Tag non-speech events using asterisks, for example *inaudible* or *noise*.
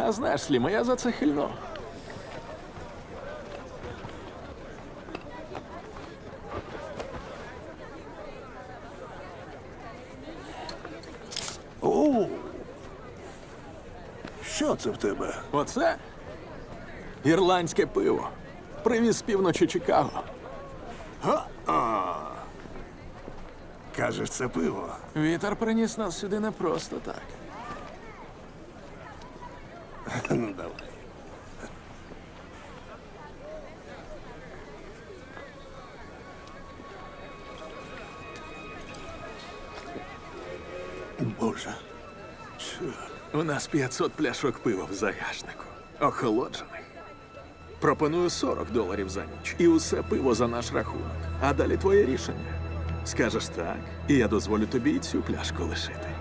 А знаєш, Сліма, я за це хильно. О! Що це в тебе? Оце ірландське пиво. Привіз з півночі Чикаго. Кажеш, це пиво. Вітер приніс нас сюди не просто так. *laughs* Ну, давай. Боже. Чорт. У нас 500 пляшок пива в загашнику. Охолоджених. Пропоную 40 доларів за ніч. І усе пиво за наш рахунок. А далі твоє рішення. Скажеш так, і я дозволю тобі і цю пляшку лишити.